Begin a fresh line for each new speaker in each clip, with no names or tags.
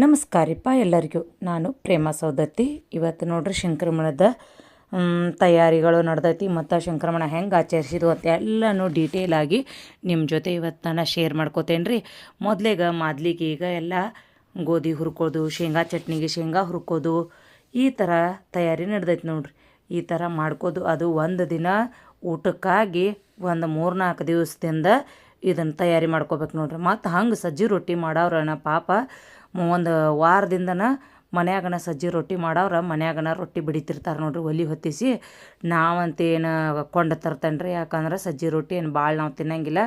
ನಮಸ್ಕಾರಪ್ಪ ಎಲ್ಲರಿಗೂ. ನಾನು ಪ್ರೇಮ ಸೌದತ್ತಿ. ಇವತ್ತು ನೋಡ್ರಿ ಸಂಕ್ರಮಣದ ತಯಾರಿಗಳು ನಡೆದೈತಿ. ಮತ್ತು ಸಂಕ್ರಮಣ ಹೆಂಗೆ ಆಚರಿಸಿದ್ವು ಅಂತ ಎಲ್ಲನೂ ಡೀಟೇಲ್ ಆಗಿ ನಿಮ್ಮ ಜೊತೆ ಇವತ್ತು ನಾನು ಶೇರ್ ಮಾಡ್ಕೋತೇನೆ ರೀ ಮೊದಲೇಗ ಮಾದ್ಲಿಗೆ ಈಗ ಎಲ್ಲ ಗೋಧಿ ಹುರ್ಕೋದು, ಶೇಂಗಾ ಚಟ್ನಿಗೆ ಶೇಂಗಾ ಹುರ್ಕೋದು, ಈ ಥರ ತಯಾರಿ ನಡೆದೈತಿ ನೋಡ್ರಿ. ಈ ಥರ ಮಾಡ್ಕೋದು. ಅದು ಒಂದು ದಿನ ಊಟಕ್ಕಾಗಿ ಒಂದು ಮೂರು ನಾಲ್ಕು ದಿವಸದಿಂದ ಇದನ್ನು ತಯಾರಿ ಮಾಡ್ಕೋಬೇಕು ನೋಡ್ರಿ. ಮತ್ತು ಹಂಗೆ ಸಜ್ಜಿ ರೊಟ್ಟಿ ಮಾಡೋರನ ಪಾಪ ಒಂದು ವಾರದಿಂದನ ಮನ್ಯಾಗನ ಸಜ್ಜಿ ರೊಟ್ಟಿ ಮಾಡೋರು ಮನ್ಯಾಗನ ರೊಟ್ಟಿ ಬಿಡಿತಿರ್ತಾರೆ ನೋಡ್ರಿ ಒಲಿ ಹೊತ್ತಿಸಿ. ನಾವಂತೇನು ಕೊಂಡು ತರ್ತೇನೆ ರೀ ಯಾಕಂದ್ರೆ ಸಜ್ಜಿ ರೊಟ್ಟಿ ಏನು ಭಾಳ ನಾವು ತಿನ್ನಂಗಿಲ್ಲ.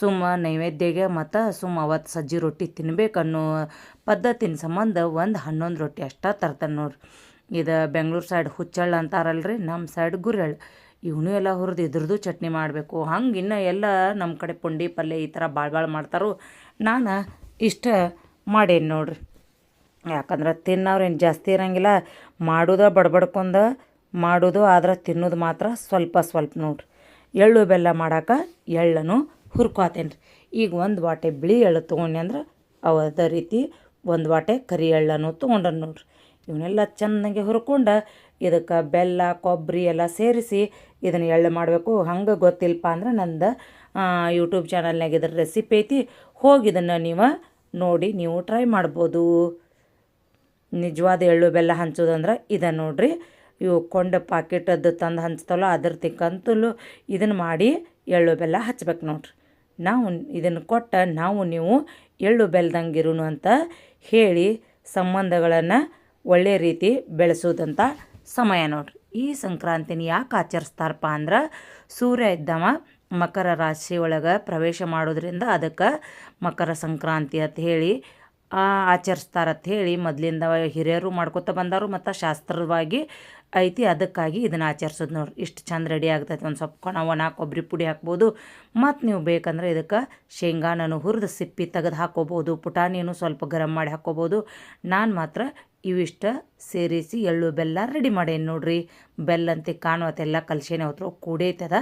ಸುಮ್ಮ ನೈವೇದ್ಯಗೆ ಮತ್ತು ಸುಮ್ಮ ಅವತ್ತು ಸಜ್ಜಿ ರೊಟ್ಟಿ ತಿನ್ಬೇಕನ್ನೋ ಪದ್ಧತಿನ ಸಂಬಂಧ ಒಂದು ಹನ್ನೊಂದು ರೊಟ್ಟಿ ಅಷ್ಟ ತರ್ತಾನೆ ನೋಡ್ರಿ. ಇದು ಬೆಂಗ್ಳೂರು ಸೈಡ್ ಹುಚ್ಚಳ್ಳ ಅಂತಾರಲ್ರಿ ನಮ್ಮ ಸೈಡ್ ಗುರೆಳ್ಳು. ಇವನು ಎಲ್ಲ ಹುರಿದು ಇದ್ರದ್ದು ಚಟ್ನಿ ಮಾಡಬೇಕು. ಹಂಗೆ ಇನ್ನೂ ಎಲ್ಲ ನಮ್ಮ ಕಡೆ ಪುಂಡಿ ಪಲ್ಯ ಈ ಥರ ಭಾಳ ಭಾಳ ಮಾಡ್ತಾರೋ. ನಾನು ಇಷ್ಟ ಮಾಡೇನಿ ನೋಡ್ರಿ. ಯಾಕಂದ್ರೆ ತಿನ್ನೋರೇನು ಜಾಸ್ತಿ ಇರಂಗಿಲ್ಲ, ಮಾಡೋದ ಬಡ್ಬಡ್ಕೊಂಡ ಮಾಡೋದು, ಆದ್ರೆ ತಿನ್ನೋದು ಮಾತ್ರ ಸ್ವಲ್ಪ ಸ್ವಲ್ಪ ನೋಡ್ರಿ. ಎಳ್ಳು ಬೆಲ್ಲ ಮಾಡೋಕೆ ಎಳ್ಳನ್ನು ಹುರ್ಕೋತೇನೆ ರೀ ಈಗ ಒಂದು ವಾಟೆ ಬಿಳಿ ಎಳ್ಳು ತೊಗೊಂಡೆ ಅಂದ್ರೆ ಅದೇ ರೀತಿ ಒಂದು ವಾಟೆ ಕರಿ ಎಳ್ಳನ್ನು ತೊಗೊಂಡನು ನೋಡ್ರಿ. ಇವನ್ನೆಲ್ಲ ಚೆನ್ನಾಗಿ ಹುರ್ಕೊಂಡು ಇದಕ್ಕೆ ಬೆಲ್ಲ ಕೊಬ್ಬರಿ ಎಲ್ಲ ಸೇರಿಸಿ ಇದನ್ನು ಎಳ್ಳು ಮಾಡಬೇಕು. ಹಂಗೆ ಗೊತ್ತಿಲ್ಲಪ್ಪ ಅಂದ್ರೆ ನಂದು ಯೂಟ್ಯೂಬ್ ಚಾನಲ್ನಾಗ ಇದ್ರ ರೆಸಿಪಿ ಐತಿ. ಹೋಗಿ ಇದನ್ನು ನೀವು ನೋಡಿ ನೀವು ಟ್ರೈ ಮಾಡ್ಬೋದು. ನಿಜವಾದ ಎಳ್ಳು ಬೆಲ್ಲ ಹಂಚೋದಂದ್ರೆ ಇದೆ ನೋಡಿರಿ. ಇವು ಕೊಂಡ ಪಾಕೆಟದ್ದು ತಂದು ಹಂಚ್ತಲ್ಲ ಅದ್ರ ತಿಕ್ಕಂತಲೂ ಇದನ್ನು ಮಾಡಿ ಎಳ್ಳು ಬೆಲ್ಲ ಹಚ್ಬೇಕು ನೋಡ್ರಿ. ನಾವು ಇದನ್ನು ಕೊಟ್ಟ ನಾವು ನೀವು ಎಳ್ಳು ಬೆಲ್ದಂಗಿರು ಅಂತ ಹೇಳಿ ಸಂಬಂಧಗಳನ್ನು ಒಳ್ಳೆ ರೀತಿ ಬೆಳೆಸೋದಂಥ ಸಮಯ ನೋಡ್ರಿ. ಈ ಸಂಕ್ರಾಂತಿನ ಯಾಕೆ ಆಚರಿಸ್ತಾರಪ್ಪ ಅಂದ್ರೆ ಸೂರ್ಯ ಇದ್ದವ ಮಕರ ರಾಶಿ ಒಳಗೆ ಪ್ರವೇಶ ಮಾಡೋದ್ರಿಂದ ಅದಕ್ಕೆ ಮಕರ ಸಂಕ್ರಾಂತಿ ಅಂತ ಹೇಳಿ ಆಚರಿಸ್ತಾರಂತ ಹೇಳಿ ಮೊದಲಿಂದ ಹಿರಿಯರು ಮಾಡ್ಕೊತ ಬಂದರು. ಮತ್ತು ಶಾಸ್ತ್ರವಾಗಿ ಐತಿ. ಅದಕ್ಕಾಗಿ ಇದನ್ನು ಆಚರಿಸೋದು ನೋಡ್ರಿ ಇಷ್ಟು ಚಂದ ರೆಡಿ ಆಗ್ತೈತೆ. ಒಂದು ಸ್ವಲ್ಪ ಕೊಣ ಒಣ ಕೊಬ್ಬರಿ ಪುಡಿ ಹಾಕ್ಬೋದು. ಮತ್ತು ನೀವು ಬೇಕಂದ್ರೆ ಇದಕ್ಕೆ ಶೇಂಗಾನೂ ಹುರಿದು ಸಿಪ್ಪಿ ತೆಗೆದು ಹಾಕ್ಕೋಬೋದು ಪುಟಾಣಿನೂ ಸ್ವಲ್ಪ ಗರಂ ಮಾಡಿ ಹಾಕ್ಕೋಬೋದು ನಾನು ಮಾತ್ರ ಇವಿಷ್ಟ ಸೇರಿಸಿ ಎಳ್ಳು ಬೆಲ್ಲ ರೆಡಿ ಮಾಡೇನು ನೋಡ್ರಿ. ಬೆಲ್ಲಂತೆ ಕಾಣುವತ್ತೆಲ್ಲ ಕಲ್ಸೇನೆ ಹೊತ್ತು ಕೂಡೈತದ.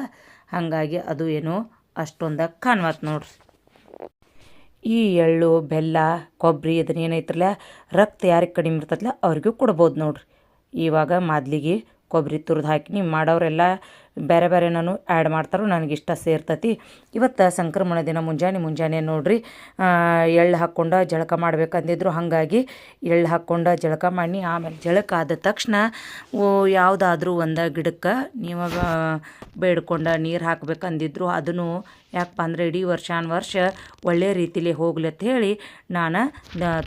ಹಾಗಾಗಿ ಅದು ಏನು ಅಷ್ಟೊಂದು ಕಾಣ್ವತ್ ನೋಡ್ರಿ. ಈ ಎಳ್ಳು, ಬೆಲ್ಲ ಕೊಬ್ಬರಿ ಇದನ್ನ ಏನೈತ್ರಲ್ಲ ರಕ್ತ ಯಾರಿಗೆ ಕಡಿಮೆ ಇರ್ತದಲ್ಲ ಅವ್ರಿಗೂ ಕೊಡ್ಬೋದು ನೋಡ್ರಿ. ಇವಾಗ ಮೊದ್ಲಿಗೆ ಕೊಬ್ಬರಿ ತುರಿದು ಹಾಕಿ ನೀವು ಮಾಡೋರೆಲ್ಲ ಬೇರೆ ಬೇರೆ ನಾನು ಆ್ಯಡ್ ಮಾಡ್ತಾರೋ ನನಗೆ ಇಷ್ಟ ಸೇರ್ತತಿ. ಇವತ್ತು ಸಂಕ್ರಮಣ ದಿನ ಮುಂಜಾನೆ ಮುಂಜಾನೆ ನೋಡ್ರಿ ಎಳ್ಳು ಹಾಕ್ಕೊಂಡು ಜಳಕ ಮಾಡ್ಬೇಕಂದಿದ್ರು ಹಾಗಾಗಿ ಎಳ್ಳು ಹಾಕ್ಕೊಂಡು ಜಳಕ ಮಾಡಿ ಆಮೇಲೆ ಜಳಕ ಆದ ತಕ್ಷಣ ಯಾವುದಾದ್ರೂ ಒಂದು ಗಿಡಕ್ಕೆ ನೀವು ಬೇಡ್ಕೊಂಡು ನೀರು ಹಾಕ್ಬೇಕಂದಿದ್ರು ಅದನ್ನು ಯಾಕಪ್ಪ ಅಂದ್ರೆ ಇಡೀ ವರ್ಷಾನ್ ವರ್ಷ ಒಳ್ಳೆಯ ರೀತಿಲಿ ಹೋಗ್ಲತ್ತ ಹೇಳಿ ನಾನು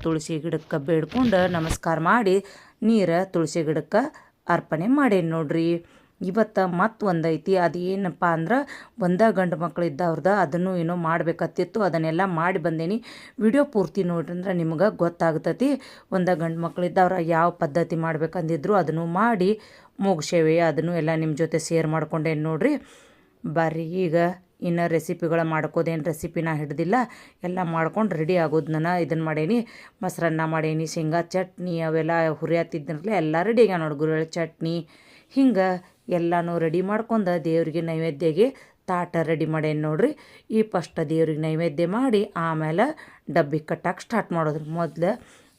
ತುಳಸಿ ಗಿಡಕ್ಕೆ ಬೇಡ್ಕೊಂಡು ನಮಸ್ಕಾರ ಮಾಡಿ ನೀರು, ತುಳಸಿ ಗಿಡಕ್ಕೆ ಅರ್ಪಣೆ ಮಾಡೇನಿ ನೋಡ್ರಿ. ಇವತ್ತು ಮತ್ತೆ ಒಂದೈತಿ, ಅದೇನಪ್ಪ ಅಂದ್ರೆ ಒಂದ ಗಂಡು ಮಕ್ಳು ಇದ್ದವ್ರದ ಅದನ್ನು ಏನೋ ಮಾಡ್ಬೇಕತ್ತಿತ್ತು ಅದನ್ನೆಲ್ಲ ಮಾಡಿ ಬಂದೇನಿ. ವಿಡಿಯೋ ಪೂರ್ತಿ ನೋಡ್ರಿ ಅಂದ್ರೆ ನಿಮ್ಗೆ ಗೊತ್ತಾಗ್ತತಿ. ಒಂದ ಗಂಡು ಮಕ್ಳು ಇದ್ದವ್ರ ಯಾವ ಪದ್ಧತಿ ಮಾಡ್ಬೇಕಂದಿದ್ರು ಅದನ್ನು ಮಾಡಿ ಮುಗಿಸೇವೆ ಅದನ್ನು ಎಲ್ಲ ನಿಮ್ಮ ಜೊತೆ ಸೇರ್ ಮಾಡ್ಕೊಂಡೇನು ನೋಡ್ರಿ. ಬರ್ರಿ ಈಗ. ಇನ್ನು ರೆಸಿಪಿಗಳ ಮಾಡ್ಕೋದೇನು ರೆಸಿಪಿನ ಹಿಡ್ದಿಲ್ಲ. ಎಲ್ಲ ಮಾಡ್ಕೊಂಡು ರೆಡಿ ಆಗೋದು ನಾನು ಇದನ್ನು ಮಾಡೇನಿ. ಮೊಸರನ್ನ ಮಾಡೇನಿ, ಶೇಂಗಾ ಚಟ್ನಿ ಅವೆಲ್ಲ ಹುರಿಯತ್ತಿದ್ನಲ್ಲ ಎಲ್ಲ ರೆಡಿ ಆಗ್ಯಾವ ನೋಡಿ ಗುರುಗಳ ಚಟ್ನಿ. ಹಿಂಗೆ ಎಲ್ಲನೂ ರೆಡಿ ಮಾಡ್ಕೊಂಡು ದೇವ್ರಿಗೆ ನೈವೇದ್ಯಗೆ ತಾಟ ರೆಡಿ ಮಾಡೇನಿ ನೋಡ್ರಿ. ಈ ಫಸ್ಟ್ ದೇವ್ರಿಗೆ ನೈವೇದ್ಯ ಮಾಡಿ ಆಮೇಲೆ ಡಬ್ಬಿ ಕಟ್ಟಕ್ಕೆ ಸ್ಟಾರ್ಟ್ ಮಾಡೋದ್ರಿ. ಮೊದಲು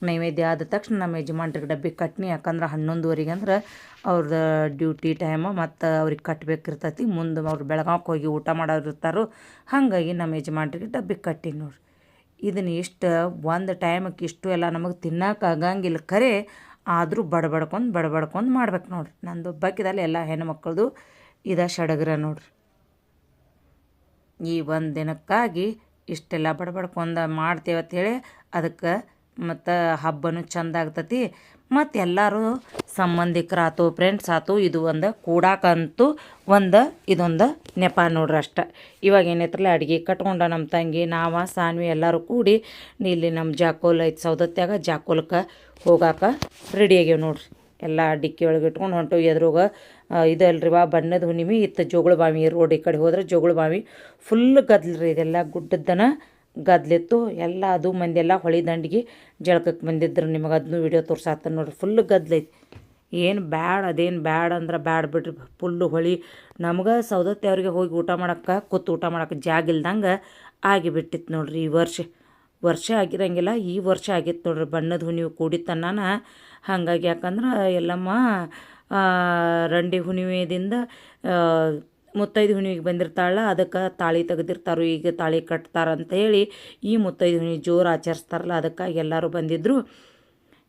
ನೈವೇದ್ಯ ಆದ ತಕ್ಷಣ ನಮ್ಮ ಯಜಮಾನ್ರಿಗೆ ಡಬ್ಬಿ ಕಟ್ನಿ, ಯಾಕಂದ್ರೆ ಹನ್ನೊಂದುವರೆಗೆ ಅಂದ್ರೆ ಅವ್ರದ್ದು ಡ್ಯೂಟಿ ಟೈಮ್ ಮತ್ತು ಅವ್ರಿಗೆ ಕಟ್ಟಬೇಕಿರ್ತೈತಿ ಮುಂದೆ ಅವ್ರು ಬೆಳಗಾವಕ್ಕೆ ಹೋಗಿ ಊಟ ಮಾಡೋರು ಇರ್ತಾರೋ. ಹಾಗಾಗಿ ನಮ್ಮ ಯಜಮಾನ್ರಿಗೆ ಡಬ್ಬಿ ಕಟ್ಟಿ ನೋಡ್ರಿ. ಇದನ್ನ ಇಷ್ಟು ಒಂದು ಟೈಮಕ್ಕೆ ಇಷ್ಟು ಎಲ್ಲ ನಮಗೆ ತಿನ್ನೋಕೆ ಆಗಂಗಿಲ್ಲ. ಖರೆ ಆದರೂ ಬಡಬಡ್ಕೊಂಡು ಬಡಬಡ್ಕೊಂಡು ಮಾಡ್ಬೇಕು ನೋಡ್ರಿ. ನಂದು ಒಬ್ಬಾಕಿದಲ್ಲಿ ಎಲ್ಲ ಹೆಣ್ಮಕ್ಳದು ಇದ ಸಡಗರ ನೋಡ್ರಿ. ಈ ಒಂದು ದಿನಕ್ಕಾಗಿ ಇಷ್ಟೆಲ್ಲ ಬಡಬಡ್ಕೊಂಡು ಮಾಡ್ತೇವೆ ಅಂತೇಳಿ ಅದಕ್ಕೆ ಮತ್ತು ಹಬ್ಬನೂ ಚಂದ ಆಗ್ತತಿ. ಮತ್ತು ಎಲ್ಲರೂ ಸಂಬಂಧಿಕರಾತು ಫ್ರೆಂಡ್ಸ್ ಆತು, ಇದು ಒಂದು ಕೂಡಾಕಂತೂ ಒಂದು ಇದೊಂದು ನೆಪ ನೋಡ್ರಿ ಅಷ್ಟ. ಇವಾಗ ಏನೈತ್ರಲ್ಲ ಅಡುಗೆ ಕಟ್ಕೊಂಡ ನಮ್ಮ ತಂಗಿ, ನಾವ, ಸಾನ್ವಿ ಎಲ್ಲರೂ ಕೂಡಿ ಇಲ್ಲಿ ನಮ್ಮ ಜಾಕೋಲ್ ಐತೆ ಸೌದತ್ಯಾಗ, ಜಾಕೋಲ್ಕ ಹೋಗಾಕ ರೆಡಿ ಆಗ್ಯಾವ ನೋಡ್ರಿ. ಎಲ್ಲ ಡಿಕ್ಕಿ ಒಳಗೆ ಇಟ್ಕೊಂಡು ಹೊಂಟು, ಎದ್ರೋಗ ಇದಲ್ರಿ ವಾ ಬಣ್ಣದ ಹುಣ್ಣಿಮೆ ಇತ್ತು ಜೋಗುಳ ಬಾವಿ, ರೋಡ್ ಈ ಕಡೆ ಹೋದ್ರೆ ಜೋಗುಳ ಬಾವಿ ಫುಲ್ ಗದ್ಲ್ರಿ ಇದೆಲ್ಲ ಗುಡ್ಡದ್ದನ. ಗದ್ಲಿತ್ತು. ಎಲ್ಲ ಅದು ಮಂದಿ ಎಲ್ಲ ಹೊಳಿ ದಂಡಿಗೆ ಜಳಕಕ್ಕೆ ಬಂದಿದ್ರು. ನಿಮಗೆ ಅದನ್ನು ವೀಡಿಯೋ ತೋರ್ಸಾತ ನೋಡ್ರಿ. ಫುಲ್ ಗದ್ಲೈತಿ ಏನು ಬ್ಯಾಡ, ಅದೇನು ಬ್ಯಾಡ ಅಂದ್ರೆ ಬ್ಯಾಡ ಬಿಡ್ರಿ. ಫುಲ್ಲು ಹೊಳಿ. ನಮ್ಗೆ ಸೌದತ್ತಿ ಅವ್ರಿಗೆ ಹೋಗಿ ಊಟ ಮಾಡೋಕ್ಕೆ, ಕೂತು ಊಟ ಮಾಡೋಕ್ಕೆ ಜಾಗ ಇಲ್ದಂಗೆ ಆಗಿಬಿಟ್ಟಿತ್ತು ನೋಡ್ರಿ ಈ ವರ್ಷ. ವರ್ಷ ಆಗಿರಂಗಿಲ್ಲ, ಈ ವರ್ಷ ಆಗಿತ್ತು ನೋಡ್ರಿ. ಬಣ್ಣದ ಹುಣ್ಣಿಮೆ ಕೂಡಿತ್ತನ್ನಾನ ಹಾಗಾಗಿ ಯಾಕಂದ್ರೆ ಎಲ್ಲಮ್ಮ ರಂಡಿ ಹುಣಿವೆಯಿಂದ ಮುತ್ತೈದು ಹುಣ್ಣಿಗೆ ಬಂದಿರ್ತಾಳ ಅದಕ್ಕೆ ತಾಳಿ ತೆಗೆದಿರ್ತಾರೋ, ಈಗ ತಾಳಿ ಕಟ್ತಾರಂತ ಹೇಳಿ ಈ ಮುತ್ತೈದು ಹುಣಿ ಜೋರು ಆಚರಿಸ್ತಾರಲ್ಲ, ಅದಕ್ಕಾಗಿ ಎಲ್ಲರೂ ಬಂದಿದ್ದರು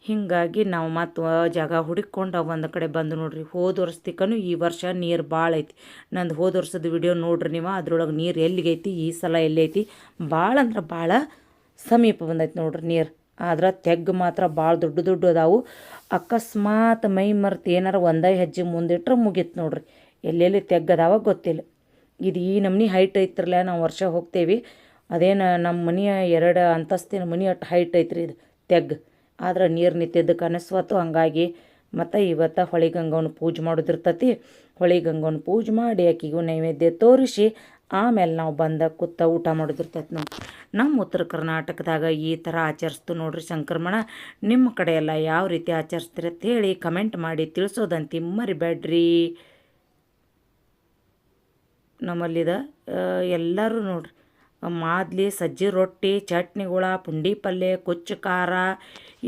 ಹೀಗಾಗಿ ನಾವು ಮತ್ತು ಜಾಗ ಹುಡುಕೊಂಡು ಒಂದು ಕಡೆ ಬಂದು ನೋಡ್ರಿ, ಹೋದ ವರ್ಷದಿಕ್ಕೂ ಈ ವರ್ಷ ನೀರು ಭಾಳ ಐತಿ. ನಂದು ಹೋದ ವರ್ಷದ ವಿಡಿಯೋ ನೋಡ್ರಿ ನೀವು, ಅದ್ರೊಳಗೆ ನೀರು ಎಲ್ಲಿಗೈತಿ, ಈ ಸಲ ಎಲ್ಲೈತಿ. ಭಾಳ ಅಂದ್ರೆ ಭಾಳ ಸಮೀಪ ಬಂದೈತಿ ನೋಡ್ರಿ ನೀರು. ಆದ್ರೆ ತೆಗ್ ಮಾತ್ರ ಭಾಳ ದೊಡ್ಡ ದೊಡ್ಡ ಅದಾವು. ಅಕಸ್ಮಾತ್ ಮೈ ಮರ್ತು ಏನಾರ ಒಂದೇ ಹೆಜ್ಜೆ ಮುಂದಿಟ್ರೆ ಮುಗೀತು ನೋಡ್ರಿ. ಎಲ್ಲೆಲ್ಲಿ ತೆಗ್ಗದಾವ ಗೊತ್ತಿಲ್ಲ. ಇದು ಈ ನಮ್ಮನಿ ಹೈಟ್ ಐತ್ರಲ್ಲ ನಾವು ವರ್ಷ ಹೋಗ್ತೇವೆ. ಅದೇನು ನಮ್ಮ ಮನೆಯ ಎರಡು ಅಂತಸ್ತಿನ ಮನೆ ಅಷ್ಟು ಹೈಟ್ ಐತ್ರಿ ಇದು ತೆಗ್ಗ. ಆದ್ರೆ ನೀರು ನಿಂತಿದ್ದಕ್ಕೆ ಕನಸ್ವತ್ತು ಹಂಗಾಗಿ ಮತ್ತು ಇವತ್ತು ಹೊಳಿ ಗಂಗವನ ಪೂಜೆ ಮಾಡೋದಿರ್ತತಿ. ಗಂಗವನ ಪೂಜೆ ಮಾಡಿ ಆಕಿಗೂ ನೈವೇದ್ಯ ತೋರಿಸಿ ಆಮೇಲೆ ನಾವು ಬಂದ ಕೂತ ಊಟ ಮಾಡೋದಿರ್ತೈತೆ ನಾವು ನಮ್ಮ ಉತ್ತರ ಕರ್ನಾಟಕದಾಗ ಈ ಥರ ಆಚರಿಸ್ತು ನೋಡ್ರಿ ಸಂಕ್ರಮಣ ನಿಮ್ಮ ಕಡೆ ಯಾವ ರೀತಿ ಆಚರಿಸ್ತೀರ ಅಂತ ಹೇಳಿ ಕಮೆಂಟ್ ಮಾಡಿ ತಿಳಿಸೋದಂತಿ ಮರಿಬೇಡ್ರಿ. ನಮ್ಮಲ್ಲಿದ ಎಲ್ಲರೂ ನೋಡ್ರಿ. ಮಾದ್ಲಿ, ಸಜ್ಜಿ ರೊಟ್ಟಿ ಚಟ್ನಿಗಳ ಪುಂಡಿ ಪಲ್ಯ ಕೊಚ್ಚು ಖಾರ,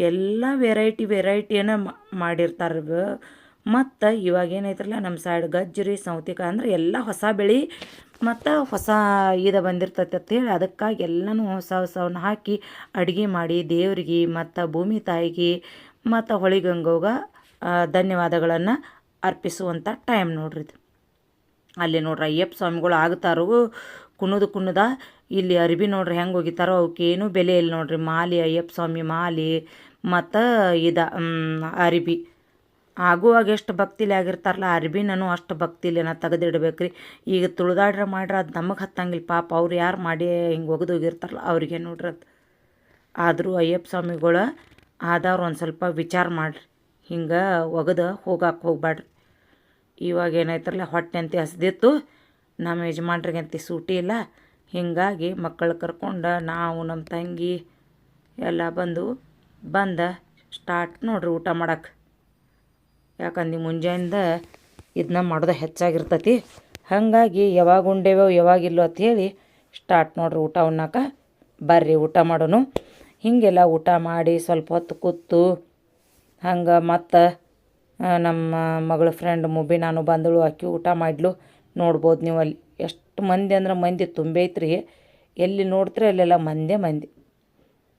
ಎಲ್ಲ ವೆರೈಟಿ ವೆರೈಟಿನ ಮಾಡಿರ್ತಾರೆ ಮತ್ತು ಇವಾಗ ಏನೈತಿರಲ್ಲ ನಮ್ಮ ಸೈಡ್ ಗಜ್ಜರಿ, ಸೌತಿಕಾಯಿ ಅಂದ್ರೆ ಎಲ್ಲ ಹೊಸ ಬೆಳೆ, ಮತ್ತು ಹೊಸ ಇದು ಬಂದಿರ್ತೈತೆ ಅಂತೇಳಿ ಅದಕ್ಕಾಗಿ ಎಲ್ಲನೂ ಹೊಸ ಹೊಸವನ್ನ ಹಾಕಿ ಅಡುಗೆ ಮಾಡಿ ದೇವ್ರಿಗೆ, ಮತ್ತು ಭೂಮಿ ತಾಯಿಗೆ, ಮತ್ತು ಹೊಳಿಗಂಗೋಗ ಧನ್ಯವಾದಗಳನ್ನು ಅರ್ಪಿಸುವಂಥ ಟೈಮ್ ನೋಡ್ರಿ ಅಲ್ಲಿ ನೋಡ್ರಿ ಅಯ್ಯಪ್ಪ ಸ್ವಾಮಿಗಳು ಆಗ್ತಾರೋ ಕುಣುದು ಕುಣುದ, ಇಲ್ಲಿ ಅರಿಬಿ ನೋಡ್ರಿ ಹೆಂಗೆ ಒಗಿತಾರೋ ಅವಕ್ಕೇನು ಬೆಲೆ ಇಲ್ಲ ನೋಡ್ರಿ. ಮಾಲಿ ಅಯ್ಯಪ್ಪ ಸ್ವಾಮಿ ಮಾಲಿ ಮತ್ತು ಇದ ಅರಿಬಿ ಆಗುವಾಗ ಎಷ್ಟು ಭಕ್ತಿಲಿ ಆಗಿರ್ತಾರಲ್ಲ ಅರ್ಬಿನೂ ಅಷ್ಟು ಭಕ್ತಿಲಿ ನಾ ತೆಗೆದಿಡ್ಬೇಕ್ರಿ. ಈಗ ತುಳಿದಾಡ್ರೆ ಮಾಡ್ರೆ ಅದು ನಮಗೆ ಹತ್ತಂಗಿಲ್ಲ. ಪಾಪ ಅವ್ರು ಯಾರು ಮಾಡಿ ಹಿಂಗೆ ಒಗೆದು ಹೋಗಿರ್ತಾರಲ್ಲ, ಅವ್ರಿಗೆ ನೋಡ್ರಿ ಅದು. ಆದರೂ ಅಯ್ಯಪ್ಪ ಸ್ವಾಮಿಗಳು ಆದವ್ರು ಒಂದು ಸ್ವಲ್ಪ ವಿಚಾರ ಮಾಡಿರಿ. ಹಿಂಗೆ ಒಗೆದು ಹೋಗಕ್ಕೆ ಹೋಗ್ಬೇಡ್ರಿ ಇವಾಗ ಏನಾಯ್ತಾರಲ್ಲ, ಹೊಟ್ಟೆ ಅಂತ ಹಸ್ದಿತ್ತು. ನಮ್ಮ ಯಜಮಾನ್ರಿಗಂತ ಸೂಟಿ ಇಲ್ಲ. ಹೀಗಾಗಿ ಮಕ್ಕಳು ಕರ್ಕೊಂಡು ನಾವು ನಮ್ಮ ತಂಗಿ ಎಲ್ಲ ಬಂದು ಬಂದ ಸ್ಟಾರ್ಟ್ ನೋಡ್ರಿ ಊಟ ಮಾಡಕ್ಕೆ ಯಾಕಂದ್ರೆ ಮುಂಜಾನಿಂದ ಇದನ್ನ ಮಾಡೋದು ಹೆಚ್ಚಾಗಿರ್ತತಿ. ಹಾಗಾಗಿ ಯಾವಾಗ ಉಂಡೇವೋ ಯಾವಾಗಿಲ್ಲೋ ಹೇಳಿ ಸ್ಟಾರ್ಟ್ ನೋಡ್ರಿ ಊಟ ಉಣ್ಣಾಕ. ಬರ್ರಿ ಊಟ ಮಾಡೋನು. ಹೀಗೆಲ್ಲ ಊಟ ಮಾಡಿ ಸ್ವಲ್ಪ ಹೊತ್ತು ಕೂತು ಹಂಗೆ ಮತ್ತು ನಮ್ಮ ಮಗಳ ಫ್ರೆಂಡ್ ಮುಬಿ, ನಾನು ಬಂದಳು, ಅಕ್ಕಿ ಊಟ ಮಾಡಲು. ನೋಡ್ಬೋದು ನೀವು ಅಲ್ಲಿ ಎಷ್ಟು ಮಂದಿ ಅಂದ್ರೆ ಮಂದಿ ತುಂಬೈತ್ರಿ. ಎಲ್ಲಿ ನೋಡ್ತೀರಿ ಅಲ್ಲೆಲ್ಲ ಮಂದೇ ಮಂದಿ.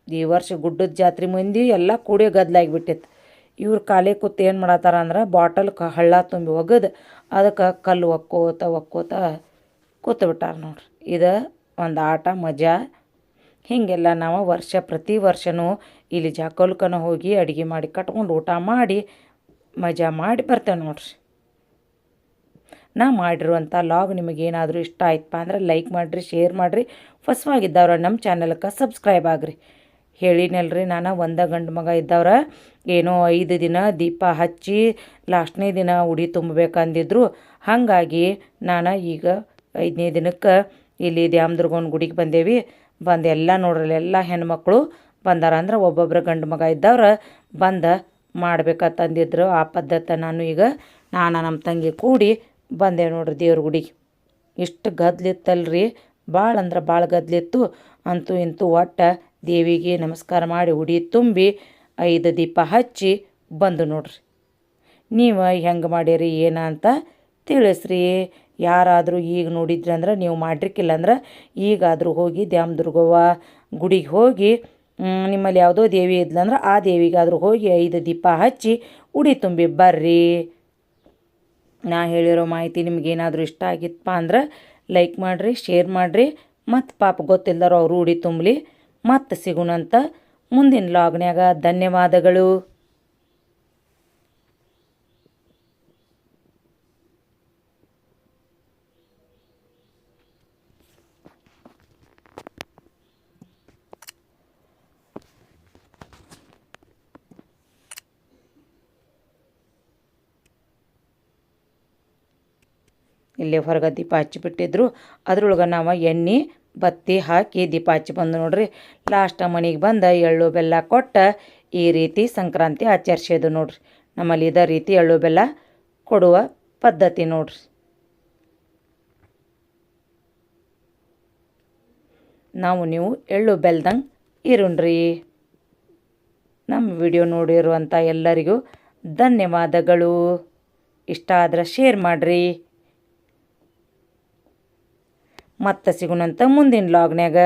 ಈ ವರ್ಷ ಗುಡ್ಡದ ಜಾತ್ರೆ ಮಂದಿ ಎಲ್ಲ ಕೂಡಿ ಗದ್ದಲಾಗಿಬಿಟ್ಟಿತ್ತು ಇವ್ರು ಖಾಲಿ ಕೂತು ಏನು ಮಾಡತ್ತಾರ ಅಂದ್ರೆ ಬಾಟಲ್ ಕ ಹಳ್ಳ ತುಂಬಿ ಒಗದು ಅದಕ್ಕೆ ಕಲ್ಲು ಒಕ್ಕೋತ ಒಕ್ಕೋತ ಕೂತು ಬಿಟ್ಟಾರ ನೋಡ್ರಿ. ಇದು ಒಂದು ಆಟ, ಮಜಾ. ಹೀಗೆಲ್ಲ ನಾವು ವರ್ಷ ಪ್ರತಿ ವರ್ಷನೂ ಇಲ್ಲಿ ಜಾಕೋಲ್ಕನ ಹೋಗಿ ಅಡುಗೆ ಮಾಡಿ ಕಟ್ಕೊಂಡು ಊಟ ಮಾಡಿ ಮಜಾ ಮಾಡಿ ಬರ್ತೇವೆ ನೋಡ್ರಿ. ನಾ ಮಾಡಿರುವಂಥ ಲಾಗ್ ನಿಮಗೇನಾದರೂ ಇಷ್ಟ ಆಯ್ತಪ್ಪ ಅಂದ್ರೆ ಲೈಕ್ ಮಾಡಿರಿ ಶೇರ್ ಮಾಡಿರಿ. ಫಸ್ವಾಗಿದ್ದವ್ರ ನಮ್ಮ ಚಾನಲ್ಗೆ ಸಬ್ಸ್ಕ್ರೈಬ್ ಆಗ್ರಿ. ಹೇಳಿನಲ್ರಿ ನಾನು ಒಂದ ಗಂಡು ಮಗ ಇದ್ದವ್ರ. ಏನೋ ಐದು ದಿನ ದೀಪ ಹಚ್ಚಿ ಲಾಸ್ಟ್ನೇ ದಿನ ಉಡಿ ತುಂಬಬೇಕಂದಿದ್ರು. ಹಾಗಾಗಿ ನಾನು ಈಗ ಐದನೇ ದಿನಕ್ಕೆ ಇಲ್ಲಿ ದ್ಯಾಮದುರ್ಗನ ಗುಡಿಗೆ ಬಂದೇವಿ. ಬಂದು ಎಲ್ಲ ನೋಡ್ರಲ್ಲ ಎಲ್ಲ ಹೆಣ್ಮಕ್ಳು ಬಂದಾರ ಅಂದ್ರೆ ಒಬ್ಬೊಬ್ಬರ ಗಂಡು ಮಗ ಇದ್ದವ್ರ. ಬಂದ ಮಾಡ್ಬೇಕಂತಂದಿದ್ರು ಆ ಪದ್ಧತಿ ನಾನು ಈಗ ನಾನು ನಮ್ಮ ತಂಗಿ ಕೂಡಿ ಬಂದೆ ನೋಡ್ರಿ ದೇವ್ರ ಗುಡಿಗೆ. ಇಷ್ಟು ಗದ್ಲಿತ್ತಲ್ರಿ. ಭಾಳ ಅಂದ್ರೆ ಭಾಳ ಗದ್ಲಿತ್ತು. ಅಂತೂ ಇಂತೂ ಒಟ್ಟು ದೇವಿಗೆ ನಮಸ್ಕಾರ ಮಾಡಿ ಉಡಿ ತುಂಬಿ ಐದು ದೀಪ ಹಚ್ಚಿ ಬಂದು ನೋಡ್ರಿ. ನೀವು ಹೆಂಗೆ ಮಾಡೀರಿ ಏನ ಅಂತ ತಿಳಿಸ್ರಿ. ಯಾರಾದರೂ ಈಗ ನೋಡಿದ್ರಿ ಅಂದ್ರೆ ನೀವು ಮಾಡಿರ್ಕಿಲ್ಲ ಅಂದ್ರೆ ಈಗಾದರೂ ಹೋಗಿ ದ್ಯಾಮದುರ್ಗವ್ವ ಗುಡಿಗೆ ಹೋಗಿ ನಿಮ್ಮಲ್ಲಿ ಯಾವುದೋ ದೇವಿ ಇದ್ಲಂದ್ರೆ ಆ ದೇವಿಗಾದರೂ ಹೋಗಿ ಐದು ದೀಪ ಹಚ್ಚಿ ಉಡಿ ತುಂಬಿ ಬರ್ರಿ. ನಾ ಹೇಳಿರೋ ಮಾಹಿತಿ ನಿಮಗೇನಾದರೂ ಇಷ್ಟ ಆಗಿತ್ತಪ್ಪ ಅಂದ್ರೆ ಲೈಕ್ ಮಾಡಿರಿ ಶೇರ್ ಮಾಡಿರಿ. ಮತ್ತು ಪಾಪ ಗೊತ್ತಿಲ್ದಾರೋ ಅವರು ಉಡಿ ತುಂಬಲಿ ಮತ್ತೆ ಸಿಗೋಣಂತ ಮುಂದಿನ ಲಾಗ್ನ್ಯಾಗ ಧನ್ಯವಾದಗಳು. ಇಲ್ಲೇ ಹೊರಗೆ ದೀಪ ಹಚ್ಚಿಬಿಟ್ಟಿದ್ರು. ಅದ್ರೊಳಗೆ ನಾವು ಎಣ್ಣೆ, ಬತ್ತಿ ಹಾಕಿ ದೀಪ ಹಚ್ಚಿ ಬಂದು ನೋಡ್ರಿ. ಲಾಸ್ಟ್ ಮನೆಗೆ ಬಂದು ಎಳ್ಳು ಬೆಲ್ಲ ಕೊಟ್ಟು ಈ ರೀತಿ ಸಂಕ್ರಾಂತಿ ಆಚರಿಸೋದು ನೋಡ್ರಿ. ನಮ್ಮಲ್ಲಿ ಇದೇ ರೀತಿ ಎಳ್ಳು ಬೆಲ್ಲ ಕೊಡುವ ಪದ್ಧತಿ ನೋಡ್ರಿ. ನಾವು ನೀವು ಎಳ್ಳು ಬೆಲ್ದಂಗೆ ಇರುಣ್ರಿ. ನಮ್ಮ ವಿಡಿಯೋ ನೋಡಿರುವಂಥ ಎಲ್ಲರಿಗೂ ಧನ್ಯವಾದಗಳು. ಇಷ್ಟ ಆದ್ರೆ ಶೇರ್ ಮಾಡಿರಿ. ಮತ್ತೆ ಸಿಗುನಂತ ಮುಂದಿನ ಲಾಗ್ನ್ಯಾಗ